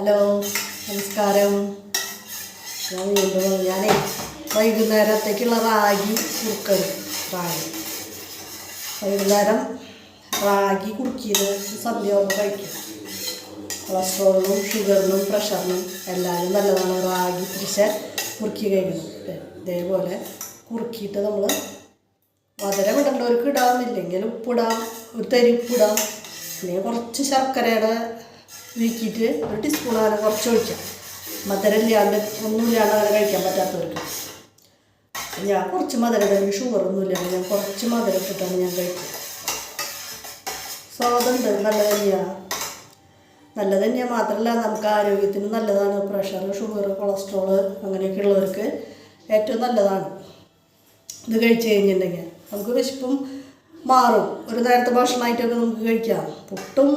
Hello നമസ്കാരം. ഞാൻ വീണ്ടും. ഞാനേ വൈകുന്നേരത്തേക്കുള്ള റാഗി കുറുക്കണം റാഗി. വൈകുന്നേരം റാഗി കുറുക്കിയത് സന്ധ്യയോടെ കഴിക്കും. കൊളസ്ട്രോളിനും ഷുഗറിനും പ്രഷറിനും എല്ലാവരും നല്ലതാണ് റാഗി തിരിച്ച് കുറുക്കി കഴിക്കണം ദേ, ഇതേപോലെ കുറുക്കിയിട്ട് നമ്മൾ മധുരം ഇടേണ്ടവർക്ക് ഇടാമെന്നില്ലെങ്കിൽ ഉപ്പിടാം ഒരു തരി ഉപ്പിടാം പിന്നെ കുറച്ച് ശർക്കരയുടെ വീക്കിയിട്ട് ഒരു ടീസ്പൂൺ അങ്ങനെ കുറച്ച് ഒഴിക്കാം. മധുരം ഇല്ലാണ്ട് ഒന്നും ഇല്ലാണ്ട് അങ്ങനെ കഴിക്കാൻ പറ്റാത്തവർക്ക്. ഞാൻ കുറച്ച് മധുരം ഇടും ഷുഗർ ഒന്നും ഇല്ലാണ്ട് ഞാൻ കുറച്ച് മധുരം ഇട്ടിട്ടാണ് ഞാൻ കഴിക്കുക. സ്വാദുണ്ട് നല്ല തന്നെയാണ് നല്ല തന്നെയാണ് മാത്രമല്ല നമുക്ക് ആരോഗ്യത്തിന് നല്ലതാണ്. പ്രഷർ ഷുഗർ കൊളസ്ട്രോൾ അങ്ങനെയൊക്കെ ഉള്ളവർക്ക് ഏറ്റവും നല്ലതാണ്. ഇത് കഴിച്ചു കഴിഞ്ഞിട്ടുണ്ടെങ്കിൽ നമുക്ക് വിശപ്പും മാറും. ഒരു നേരത്തെ ഭക്ഷണമായിട്ടൊക്കെ നമുക്ക് കഴിക്കാം. പുട്ടും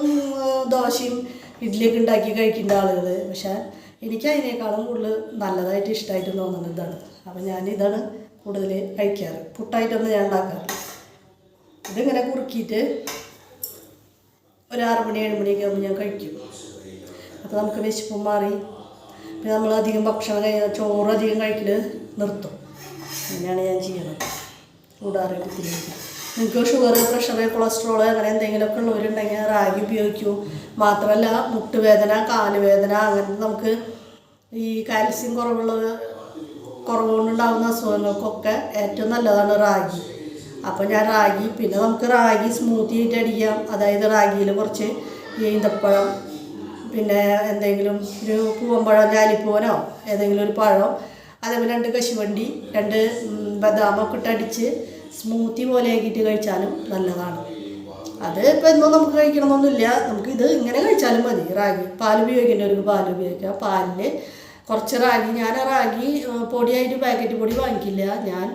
ദോശയും ഇഡ്ഡലിയൊക്കെ ഉണ്ടാക്കി കഴിക്കേണ്ട ആളുകൾ പക്ഷേ എനിക്ക് അതിനേക്കാളും കൂടുതൽ നല്ലതായിട്ട് ഇഷ്ടമായിട്ട് തോന്നുന്നത് ഇതാണ്. അപ്പം ഞാൻ ഇതാണ് കൂടുതൽ കഴിക്കാറ്. പുട്ടായിട്ടൊന്നും ഞാൻ ഉണ്ടാക്കാറ് ഇതിങ്ങനെ കുറുക്കിയിട്ട് ഒരു ആറ് മണി ഏഴ് മണിയൊക്കെ ആകുമ്പോൾ ഞാൻ കഴിക്കും. അപ്പോൾ നമുക്ക് വിശപ്പും മാറി. പിന്നെ നമ്മൾ അധികം ഭക്ഷണം കഴിഞ്ഞാൽ ചോറ് അധികം കഴിക്കൽ നിർത്തും. അങ്ങനെയാണ് ഞാൻ ചെയ്യുന്നത്. ചൂടാറി കുത്തിരിക്കും നിങ്ങൾക്ക് ഷുഗർ പ്രഷർ കൊളസ്ട്രോൾ അങ്ങനെ എന്തെങ്കിലുമൊക്കെ ഉള്ളവരുണ്ടെങ്കിൽ റാഗി ഉപയോഗിക്കൂ. മാത്രമല്ല മുട്ടുവേദന കാലുവേദന അങ്ങനെ നമുക്ക് ഈ കാൽസ്യം കുറവുള്ള കുറവുകൊണ്ടുണ്ടാകുന്ന അസുഖങ്ങൾക്കൊക്കെ ഏറ്റവും നല്ലതാണ് റാഗി. അപ്പോൾ ഞാൻ റാഗി പിന്നെ നമുക്ക് റാഗി സ്മൂത്തി ആയിട്ട് അടിക്കാം. അതായത് റാഗിയിൽ കുറച്ച് ഈന്തപ്പഴം പിന്നെ എന്തെങ്കിലും ഒരു പൂവമ്പഴം ജാലിപ്പൂവനോ ഏതെങ്കിലും ഒരു പഴം അതേപോലെ രണ്ട് കശുവണ്ടി രണ്ട് ബദാമൊക്കെ ഇട്ട് അടിച്ച് സ്മൂത്തി പോലെ ആക്കിയിട്ട് കഴിച്ചാലും നല്ലതാണ്. അത് ഇപ്പം എന്തോ നമുക്ക് കഴിക്കണമെന്നൊന്നുമില്ല. നമുക്ക് ഇത് ഇങ്ങനെ കഴിച്ചാലും മതി. റാഗി. പാൽ ഉപയോഗിക്കേണ്ട ഒരു പാൽ ഉപയോഗിക്കാം പാലിൽ കുറച്ച് റാഗി. ഞാൻ ആ റാഗി പൊടിയായിട്ട് പാക്കറ്റ് പൊടി വാങ്ങിക്കില്ല. ഞാൻ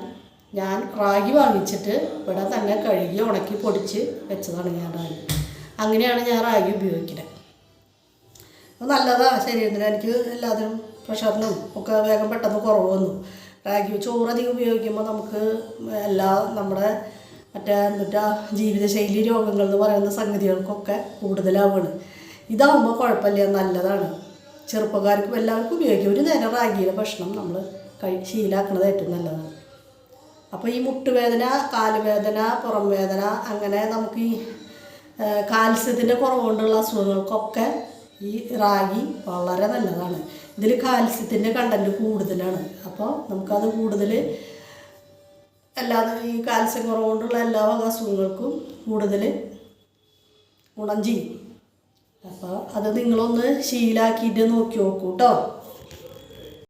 ഞാൻ റാഗി വാങ്ങിച്ചിട്ട് ഇവിടെ തന്നെ കഴുകി ഉണക്കി പൊടിച്ച് വെച്ചതാണ് ഞാൻ റാഗി. അങ്ങനെയാണ് ഞാൻ റാഗി ഉപയോഗിക്കുന്നത് നല്ലതാണ് ശരീരത്തിന്. എനിക്ക് എല്ലാത്തിനും പ്രഷറിനും ഒക്കെ വേഗം പെട്ടെന്ന് കുറവ് വന്നു. റാഗി ചോറധികം ഉപയോഗിക്കുമ്പോൾ നമുക്ക് എല്ലാ നമ്മുടെ മറ്റേ എന്നിട്ട് ജീവിതശൈലി രോഗങ്ങൾ എന്ന് പറയുന്ന സംഗതികൾക്കൊക്കെ കൂടുതലാവാണ്. ഇതാകുമ്പോൾ കുഴപ്പമില്ല നല്ലതാണ്. ചെറുപ്പക്കാർക്കും എല്ലാവർക്കും ഉപയോഗിക്കും. ഒരു നേരം റാഗിയുടെ ഭക്ഷണം നമ്മൾ കഴി ശീലാക്കുന്നത് ഏറ്റവും നല്ലതാണ്. അപ്പോൾ ഈ മുട്ടുവേദന കാലുവേദന പുറം വേദന അങ്ങനെ നമുക്ക് ഈ കാൽസ്യത്തിന്റെ കുറവുകൊണ്ടുള്ള അസുഖങ്ങൾക്കൊക്കെ ഈ റാഗി വളരെ നല്ലതാണ്. ഇതിൽ കാൽസ്യത്തിന്റെ കണ്ടന്റ് കൂടുതലാണ്. അപ്പോൾ നമുക്കത് കൂടുതൽ എല്ലാ ഈ കാൽസ്യം കുറവുകൊണ്ടുള്ള എല്ലാ വക അസുഖങ്ങൾക്കും കൂടുതൽ ഗുണം ചെയ്യും. അപ്പോൾ അത് നിങ്ങളൊന്ന് ശീലാക്കിയിട്ട് നോക്കി നോക്കൂ കേട്ടോ